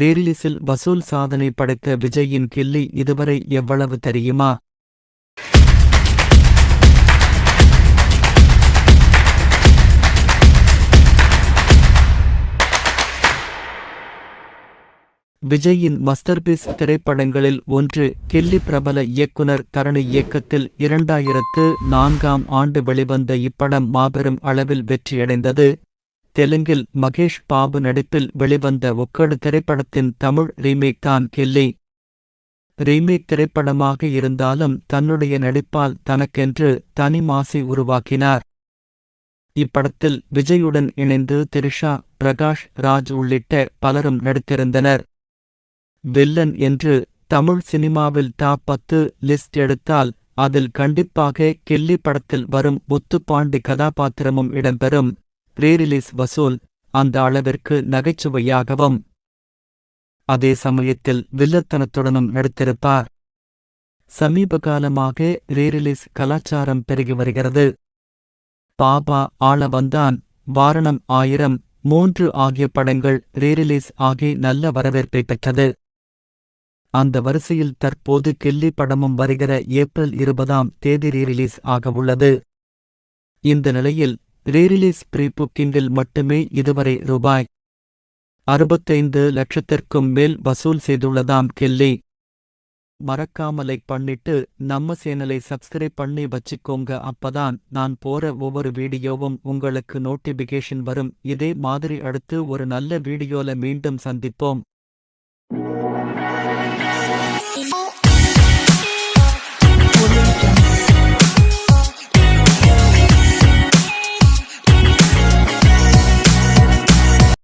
ரீரிலீஸில் வசூல் சாதனை படைத்த விஜயின் கில்லி இதுவரை எவ்வளவு தெரியுமா? விஜயின் மஸ்டர்பீஸ் திரைப்படங்களில் ஒன்று கில்லி பிரபல இயக்குனர் தரணி இயக்கத்தில் இரண்டாயிரத்து நான்காம் ஆண்டு வெளிவந்த இப்படம் மாபெரும் அளவில் வெற்றியடைந்தது. தெலுங்கில் மகேஷ் பாபு நடிப்பில் வெளிவந்த ஒக்கடு திரைப்படத்தின் தமிழ் ரீமேக் தான் கில்லி. ரீமேக் திரைப்படமாக இருந்தாலும் தன்னுடைய நடிப்பால் தனக்கென்று தனி மாசி உருவாக்கினார். இப்படத்தில் விஜயுடன் இணைந்து திரிஷா பிரகாஷ் ராஜ் உள்ளிட்ட பலரும் நடித்திருந்தனர். வில்லன் என்று தமிழ் சினிமாவில் டாப் பத்து லிஸ்ட் எடுத்தால் அதில் கண்டிப்பாக கில்லி படத்தில் வரும் முத்துப்பாண்டி கதாபாத்திரமும் இடம்பெறும். ரீரிலீஸ் வசூல் அந்த அளவிற்கு நகைச்சுவையாகவும் அதே சமயத்தில் வில்லத்தனத்துடனும் நடித்திருப்பார் சமீப காலமாக ரீரிலீஸ் கலாச்சாரம் பெருகி வருகிறது. பாபா ஆள வந்தான் வாரணம் ஆயிரம் மூன்று ஆகிய படங்கள் ரீரிலீஸ் ஆகி நல்ல வரவேற்பை பெற்றது. அந்த வரிசையில் தற்போது கில்லி படமும் வருகிற ஏப்ரல் இருபதாம் தேதி ரீரிலீஸ் ஆக உள்ளது இந்த நிலையில் ரீரிலீஸ் ப்ரீ புக்கிங்கில் மட்டுமே இதுவரை ரூபாய் அறுபத்தைந்து லட்சத்திற்கும் மேல் வசூல் செய்துள்ளதாம் கில்லி. மறக்காமலை பண்ணிட்டு நம்ம சேனலை சப்ஸ்கிரைப் பண்ணி வச்சுக்கோங்க. அப்பதான் நான் போற ஒவ்வொரு வீடியோவும் உங்களுக்கு நோட்டிபிகேஷன் வரும். இதே மாதிரி அடுத்து ஒரு நல்ல வீடியோல மீண்டும் சந்திப்போம்.